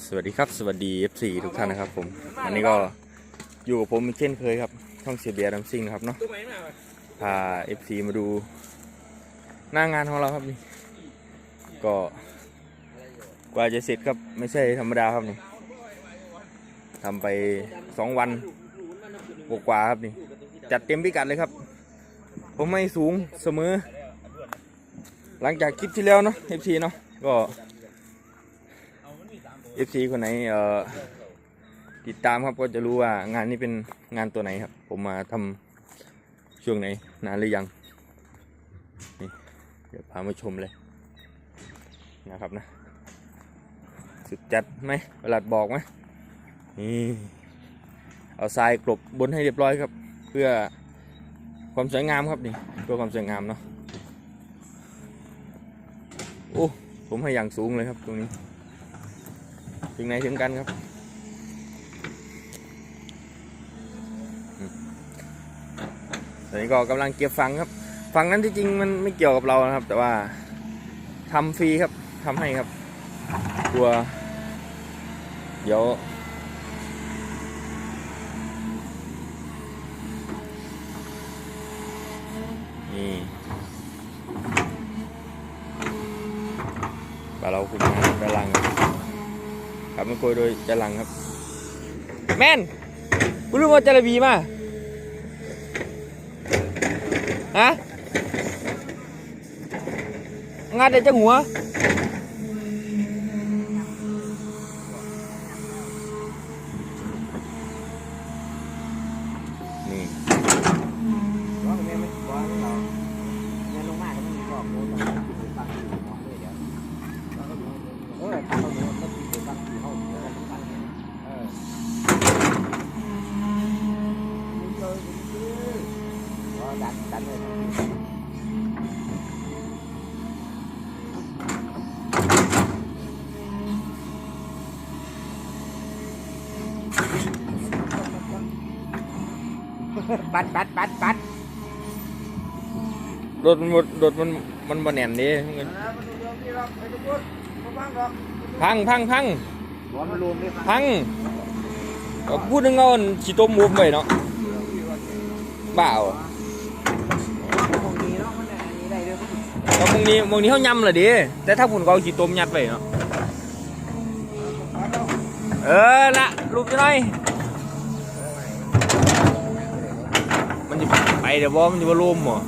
สวัสดีครับสวัสดี FC ทุกท่านนะครับผมวันนี้ก็อยู่กับผมเช่นเคยครับช่องเสียเบียร์ดัมซิงนะครับเนาะพา FC มาดูหน้างานของเราครับนี่ก็กว่าจะเสร็จครับไม่ใช่ธรรมดาครับนี่ทำไปสองวันกว่าๆครับนี่ จัดเต็มพิกัดเลยครับ ผมไม่สูงเสมอ หลังจากคลิปที่แล้วเนาะ FC เนาะก็ FC คนไหนเอ่อติดตามครับก็จะรู้ว่างานนี้เป็นงานตัวไหนครับ ผมมาทำช่วงไหนนานหรือยังนี่เดี๋ยวพามาชมเลยนะครับนะ สุดจัดไหมประหลัดบอกไหมนี่เอาทรายกลบบนให้เรียบร้อยครับ เพื่อความสวยงามครับนี่เพื่อความสวยงามเนาะโอ้ผมให้อย่างสูงเลยครับตรงนี้ ถึงไหนถึงกันครับ ตอนนี้ก็กำลังเก็บฟังครับ ฟังนั้นที่จริงมันไม่เกี่ยวกับเรานะครับ แต่ว่าทำฟรีครับทำให้ครับ กลัว เดี๋ยวนี่ปลาเราคุมมาด้านล่างครับ ขับมาโกยโดยจะหลังครับ แม่นกูรู้ว่าจะระบีมาฮะงานเด็กจังหัว ปัดปัดปัดปัดรถมันบ่รถมันมันบนแน่นดิมันพังพังพังพังก็พูดถึงเอาขี้ต้มมุมไปเนาะบ้าเหรอคงดีเนาะมันอันนี้ได้วก็มึงนี้มึงนี้เขายำเลยดิแต่ถ้าผุนก็เอาขี้ต้มยัดไปเนาะเออละรูปจะหน่อยมันจะไป เดี๋ยวบอมันจะมาล่มเหรอ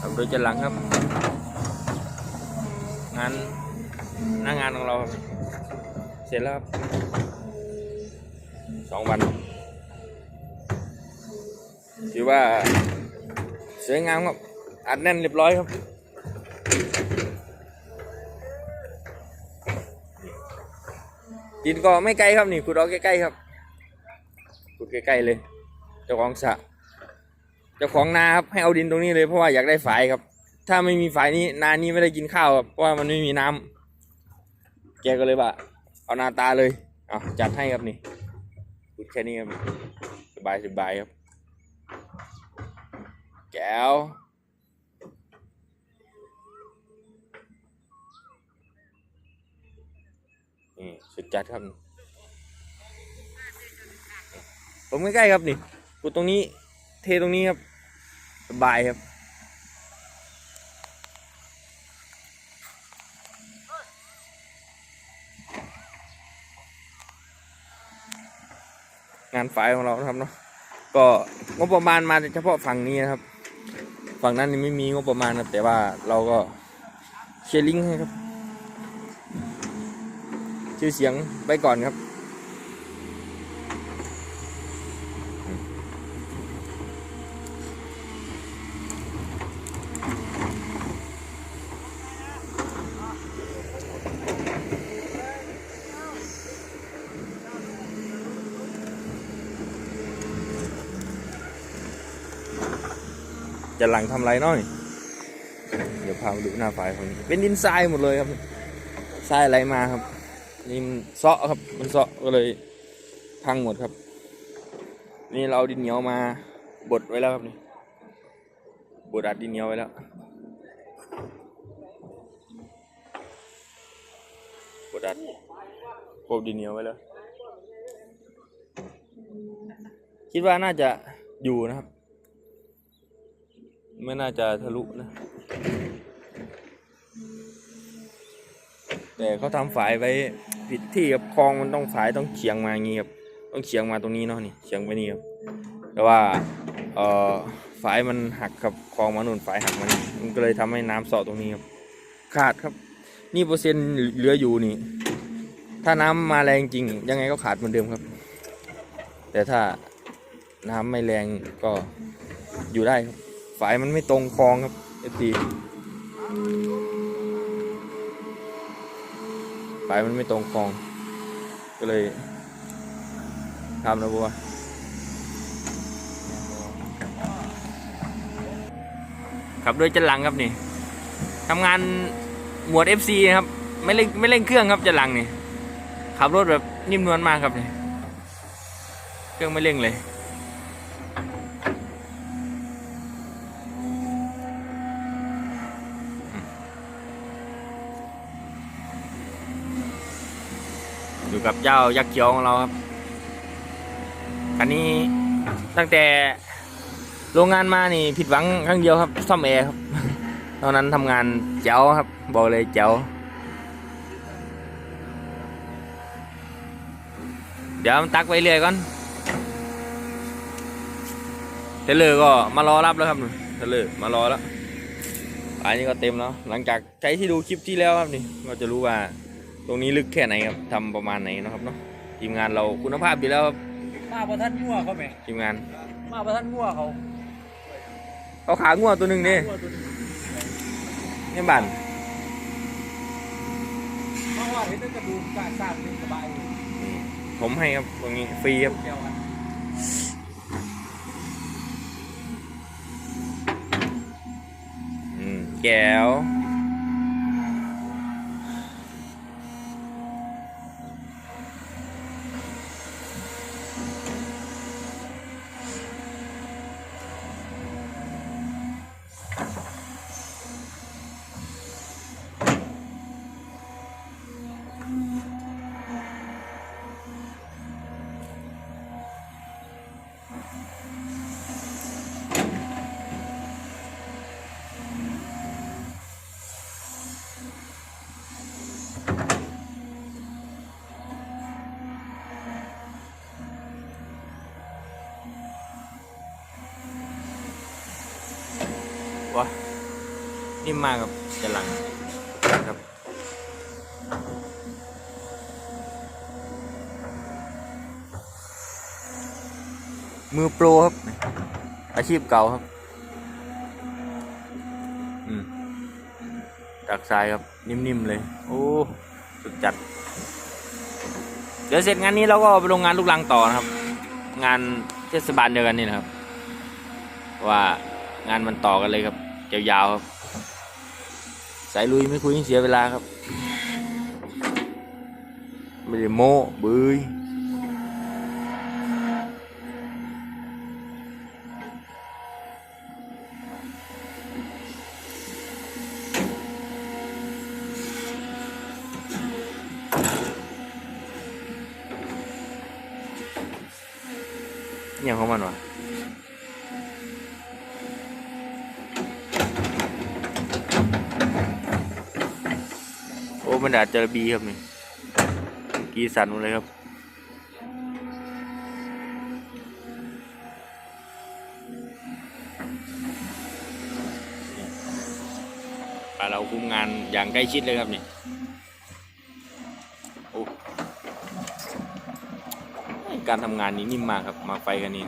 ทำโดยจะหลังครับ งานหน้างานของเรา เสร็จแล้วครับสองวันถือว่าสวยงามครับอัดแน่นเรียบร้อยครับ ดินก็ไม่ไกลครับนี่ขุดเอาใกล้ๆครับขุดใกล้ๆเลย เจ้าของสระเจ้าของนาครับให้เอาดินตรงนี้เลยเพราะว่าอยากได้ฝายครับ ถ้าไม่มีฝายนี้นานี้ไม่ได้กินข้าวครับเพราะว่ามันไม่มีน้ำแกก็เลยว่าเอานาตาเลยเอาจัดให้ครับนี่ขุดแค่นี้ครับสบายสบายครับ แก้ว นี่สุดจัดครับผมใกล้ๆครับนี่กูตรงนี้เทตรงนี้ครับสบายครับงานฝ่ายของเราครับเนาะก็งบประมาณมาเฉพาะฝั่งนี้นะครับ ฝั่งนั้นนี่ไม่มีงบประมาณครับแต่ว่าเราก็เชลิงให้ครับ ชื่อเสียงไปก่อนครับ จะหลังทำไรน้อยเดี๋ยวพามาดูหน้าฝ่ายของนี้เป็นดินทรายหมดเลยครับทรายอะไรมาครับ นี่มันเซาะครับ มันเซาะก็เลยพังหมดครับ นี่เราดินเหนียวมาบดไว้แล้วครับนี่บดอัดดินเหนียวไว้แล้วบดอัดกบดินเหนียวไว้แล้วคิดว่าน่าจะอยู่นะครับ ไม่น่าจะทะลุนะ แต่เขาทำฝายไว้ ผิดที่กับคลองมันต้องฝายต้องเฉียงมาอย่างงี้ครับต้องเฉียงมาตรงนี้เนาะนี่เฉียงไปนี่ครับแต่ว่าเอ่อฝายมันหักกับคลองมาหนุนฝายหักมันมันก็เลยทำให้น้ำเสาะตรงนี้ครับขาดครับ นี่เปอร์เซ็นต์เหลืออยู่นี่ ถ้าน้ำมาแรงจริง ยังไงก็ขาดเหมือนเดิมครับ แต่ถ้าน้ำไม่แรงก็อยู่ได้ครับฝายมันไม่ตรงคลองครับเอฟี ฝายมันไม่ตรงคลอง ก็เลยทำนะบัวขับด้วยจันหลังครับนี่ทำงานหมวด FC นะครับไม่เร่งไม่เร่งเครื่องครับจันหลังนี่ขับรถแบบนิ่มนวลมากครับนี่เครื่องไม่เร่งเลย กับเจ้ายักษ์เขียวของเราครับคันนี้ตั้งแต่โรงงานมานี่ผิดหวังครั้งเดียวครับ ซ่อมแอร์ครับตอนนั้นทำงานแจ๋วครับ บอกเลยแจ๋วเดี๋ยวมันตักไปเรื่อยก่อนเทเลอร์ก็มารอรับแล้วครับเทเลอร์มารอแล้วอันนี้ก็เต็มแล้วหลังจากใครที่ดูคลิปที่แล้วครับนี่ก็จะรู้ว่า ตรงนี้ลึกแค่ไหนครับทำประมาณไหนนะครับเนาะทีมงานเราคุณภาพอยู่แล้วครับมาประทันงัวเขาไหมทีมงานมาประทันงัวเขาเขาขางัวตัวหนึ่งนี่งัวตัวนี้นี่บันมาว่าเห็นแต่กระดูกการสร้างเป็นสบายผมให้ครับตรงนี้ฟรีครับแก้วกันอืมแก้วว มมากครับจะหลังครับมือโปรครับ อาชีพเก่าครับ อืมจากทรายครับ นิ่มๆเลย โอ้สุดจัด เดี๋ยวเสร็จงานนี้เราก็ไปลงงานลูกลังต่อนะครับ งานเทศบาลเดียวกันนี่นะครับ ว่างานมันต่อกันเลยครับยาวๆครับ สายลุยไม่คุยเสียเวลาครับ ไม่ได้โม้บืยเนี่ยของมันวะ มันดาดจระบีครับนี่กีสันหมดเลยครับปลาเราคุมงานอย่างใกล้ชิดเลยครับนี่โอ้การทำงานนี้นิ่มมากครับ มาไฟกันนี่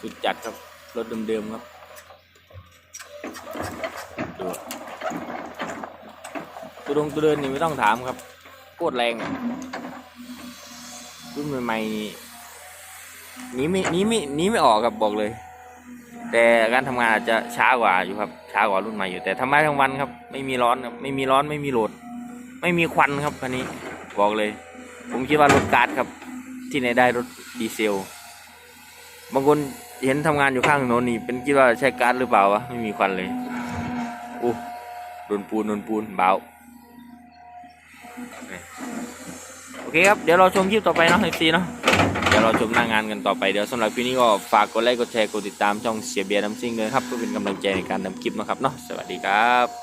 สุดจัดครับ รถเดิมๆครับ ตัวดงตัวเดินนี่ไม่ต้องถามครับโคตรแรงรุ่นใหม่ๆนี่หนีไม่นี้ไม่นี้ไม่ออกครับบอกเลย แต่การทำงานอาจจะช้ากว่าอยู่ครับ ช้ากว่ารุ่นใหม่อยู่แต่ทำได้ทั้งวันครับ ไม่มีร้อนครับไม่มีร้อนไม่มีโหลด ไม่มีควันครับคันนี้บอกเลย ผมคิดว่ารถการ์ดครับ ที่ไหนได้รถดีเซลบางคนเห็นทำงานอยู่ข้างถนนนี่ เป็นคิดว่าใช้ก๊าซหรือเปล่าวะไม่มีควันเลยอู้โดนปูนโดนปูนเบา โอเคครับ เดี๋ยวเราชมคลิปต่อไปเนาะเอฟซีเนาะเดี๋ยวเราชมหน้างานกันต่อไปเดี๋ยวสำหรับคลิปนี้ก็ฝากกดไลค์กดแชร์กดติดตามช่องเสียเบียร์น้ำซิ่งเลยครับเพื่อเป็นกำลังใจในการนำคลิปนะครับเนาะสวัสดีครับ